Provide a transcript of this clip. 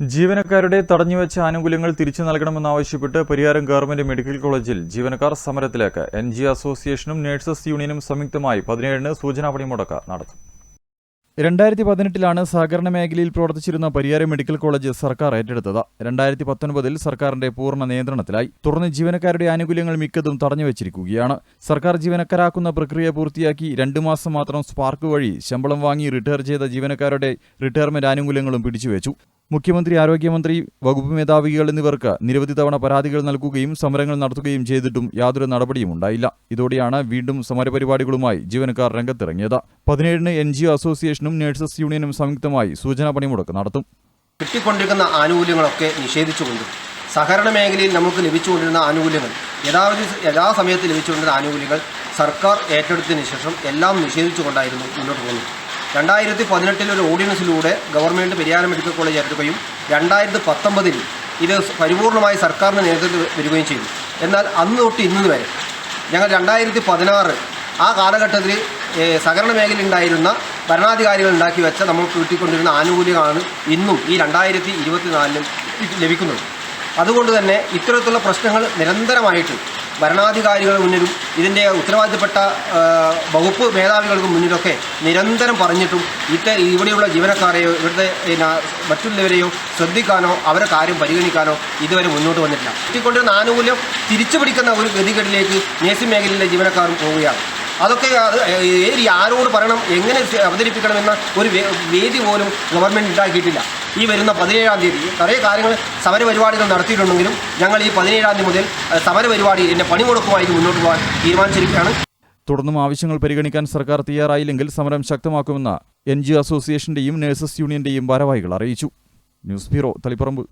ജീവനക്കാരുടെ തടഞ്ഞുവെച്ച ആനുകൂല്യങ്ങൾ തിരിച്ചു നൽകണമെന്നാവശ്യപ്പെട്ട് പരിയാരം ഗവൺമെന്റ് മെഡിക്കൽ കോളേജിൽ ജീവനക്കാർ സമരത്തിലേക്ക്. എൻ ജി അസോസിയേഷനും നഴ്സസ് യൂണിയനും സംയുക്തമായി പതിനേഴിന് സൂചനാ പണിമുടക്ക് നടത്തും രണ്ടായിരത്തി പതിനെട്ടിലാണ് സഹകരണ മേഖലയിൽ പ്രവർത്തിച്ചിരുന്ന പരിയാരം മെഡിക്കൽ കോളേജ് സർക്കാർ ഏറ്റെടുത്തത്. രണ്ടായിരത്തി പത്തൊൻപതിൽ സർക്കാരിന്റെ പൂർണ നിയന്ത്രണത്തിലായി. തുടർന്ന് ജീവനക്കാരുടെ ആനുകൂല്യങ്ങൾ മിക്കതും തടഞ്ഞുവച്ചിരിക്കുകയാണ്. സർക്കാർ ജീവനക്കാരാക്കുന്ന പ്രക്രിയ പൂർത്തിയാക്കി രണ്ടു മാസം മാത്രം സ്പാർക്ക് വഴി ശമ്പളം വാങ്ങി റിട്ടയർ ചെയ്ത ജീവനക്കാരുടെ റിട്ടയർമെന്റ് ആനുകൂല്യങ്ങളും പിടിച്ചുവെച്ചു. മുഖ്യമന്ത്രി ആരോഗ്യമന്ത്രി വകുപ്പ് മേധാവികൾ എന്നിവർക്ക് നിരവധി തവണ പരാതികൾ നൽകുകയും സമരങ്ങൾ നടത്തുകയും ചെയ്തിട്ടും യാതൊരു നടപടിയും ഉണ്ടായില്ല. ഇതോടെയാണ് വീണ്ടും സമരപരിപാടികളുമായി ജീവനക്കാർ രംഗത്തിറങ്ങിയത്. പതിനേഴിന് എൻ ജി അസോസിയേഷനും നഴ്സസ് യൂണിയനും സംയുക്തമായി സൂചനാ പണിമുടക്ക് നടത്തും. കിട്ടിക്കൊണ്ടിരിക്കുന്ന ആനുകൂല്യങ്ങളൊക്കെ നിഷേധിച്ചുകൊണ്ട് സഹകരണ മേഖലയിൽ നമുക്ക് ലഭിച്ചുകൊണ്ടിരുന്ന ആനുകൂല്യങ്ങൾ യഥാവിധി യഥാസമയത്ത് ലഭിച്ചുകൊണ്ടിരുന്ന ആനുകൂല്യങ്ങൾ സർക്കാർ ഏറ്റെടുത്തതിന് ശേഷം എല്ലാം നിഷേധിച്ചുകൊണ്ടായിരുന്നു മുന്നോട്ട് പോകുന്നത്. രണ്ടായിരത്തി പതിനെട്ടിൽ ഒരു ഓർഡിനൻസിലൂടെ ഗവൺമെന്റ് പെരിയാരം മെഡിക്കൽ കോളേജ് ഏറ്റെടുക്കുകയും രണ്ടായിരത്തി പത്തൊമ്പതിൽ ഇത് പരിപൂർണമായി സർക്കാരിന്റെ നേതൃത്വത്തിൽ വരികയും ചെയ്തു. എന്നാൽ അന്ന് തൊട്ട് ഇന്ന് വരെ ഞങ്ങൾ രണ്ടായിരത്തി പതിനാറ് ആ കാലഘട്ടത്തിൽ സഹകരണ മേഖല ഉണ്ടായിരുന്ന ഭരണാധികാരികൾ ഉണ്ടാക്കി വെച്ച നമ്മൾ കിട്ടിക്കൊണ്ടിരുന്ന ആനുകൂല്യമാണ് ഇന്നും ഈ രണ്ടായിരത്തി ഇരുപത്തിനാലിലും ലഭിക്കുന്നത്. അതുകൊണ്ട് തന്നെ ഇത്തരത്തിലുള്ള പ്രശ്നങ്ങൾ നിരന്തരമായിട്ട് ഭരണാധികാരികളുടെ മുന്നിലും ഇതിന്റെ ഉത്തരവാദിത്തപ്പെട്ട വകുപ്പ് മേധാവികൾക്ക് മുന്നിലൊക്കെ നിരന്തരം പറഞ്ഞിട്ടും ഇത്ത ഇവിടെയുള്ള ജീവനക്കാരെയോ ഇവിടുത്തെ മറ്റുള്ളവരെയോ ശ്രദ്ധിക്കാനോ അവരെ കാര്യം പരിഗണിക്കാനോ ഇതുവരെ മുന്നോട്ട് വന്നിട്ടില്ല. കിട്ടിക്കൊണ്ടിരുന്ന ആനുകൂല്യം തിരിച്ചു പിടിക്കുന്ന ഒരു ഗതികേടിലേക്ക് നേഴ്സിംഗ് മേഖലയിലെ ജീവനക്കാരും പോവുകയാണ്. അതൊക്കെ അത് ആരോട് പറയണം എങ്ങനെ അവതരിപ്പിക്കണമെന്ന ഒരു വേദി പോലും ഗവൺമെന്റ് ഉണ്ടാക്കിയിട്ടില്ല. ഈ വരുന്ന പതിനേഴാം തീയതി കുറേ കാര്യങ്ങൾ സമരപരിപാടികൾ നടത്തിയിട്ടുണ്ടെങ്കിലും ഞങ്ങൾ ഈ പതിനേഴാം തീയതി മുതൽ സമരപരിപാടി പണി പണിമുടക്കുമായിട്ട് മുന്നോട്ട് പോകാൻ തീരുമാനിച്ചിരിക്കുകയാണ്. തുടർന്നും ആവശ്യങ്ങൾ പരിഗണിക്കാൻ സർക്കാർ തയ്യാറായില്ലെങ്കിൽ സമരം ശക്തമാക്കുമെന്ന് എൻ ജി അസോസിയേഷന്റെയും നഴ്സസ് യൂണിയന്റെയും ഭാരവാഹികൾ അറിയിച്ചു. News bureau Taliparamba.